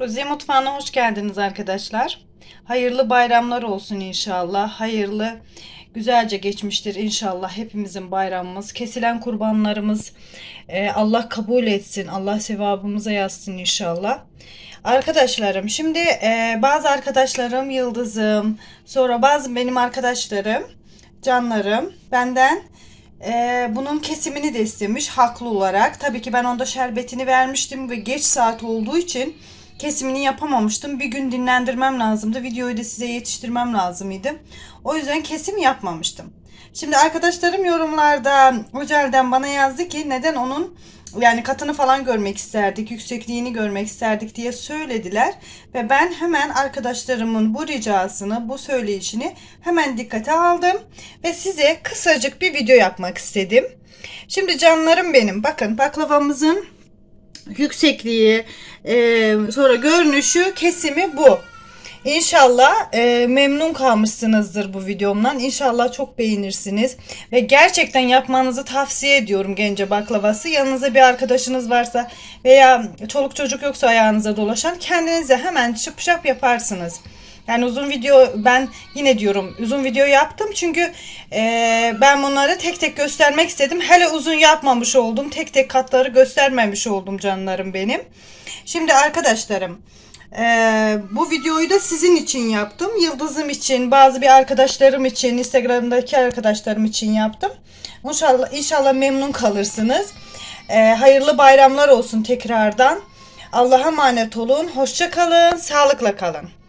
Roziye Mutfağı'na hoş geldiniz arkadaşlar. Hayırlı bayramlar olsun inşallah. Hayırlı, güzelce geçmiştir inşallah hepimizin bayramımız. Kesilen kurbanlarımız e, Allah kabul etsin. Allah sevabımıza yazsın inşallah. Arkadaşlarım şimdi e, bazı arkadaşlarım Yıldız'ım sonra bazı benim arkadaşlarım canlarım benden e, bunun kesimini de istemiş haklı olarak. Tabii ki ben onda şerbetini vermiştim ve geç saat olduğu için kesimini yapamamıştım. Bir gün dinlendirmem lazımdı. Videoyu da size yetiştirmem lazımydı. O yüzden kesim yapmamıştım. Şimdi arkadaşlarım yorumlarda özelden bana yazdı ki neden onun yani katını falan görmek isterdik, yüksekliğini görmek isterdik diye söylediler. Ve ben hemen arkadaşlarımın bu ricasını, bu söyleyişini hemen dikkate aldım. Ve size kısacık bir video yapmak istedim. Şimdi canlarım benim bakın baklavamızın yüksekliği, e, sonra görünüşü, kesimi bu. İnşallah e, memnun kalmışsınızdır bu videomdan. İnşallah çok beğenirsiniz. Ve gerçekten yapmanızı tavsiye ediyorum gence baklavası. Yanınızda bir arkadaşınız varsa veya çoluk çocuk yoksa ayağınıza dolaşan kendinize hemen şıp yaparsınız. Yani uzun video ben yine diyorum uzun video yaptım çünkü e, ben bunları tek tek göstermek istedim. Hele uzun yapmamış oldum. Tek tek katları göstermemiş oldum canlarım benim. Şimdi arkadaşlarım e, bu videoyu da sizin için yaptım. Yıldızım için, bazı bir arkadaşlarım için, Instagram'daki arkadaşlarım için yaptım. İnşallah, inşallah memnun kalırsınız. E, hayırlı bayramlar olsun tekrardan. Allah'a emanet olun. Hoşça kalın. Sağlıkla kalın.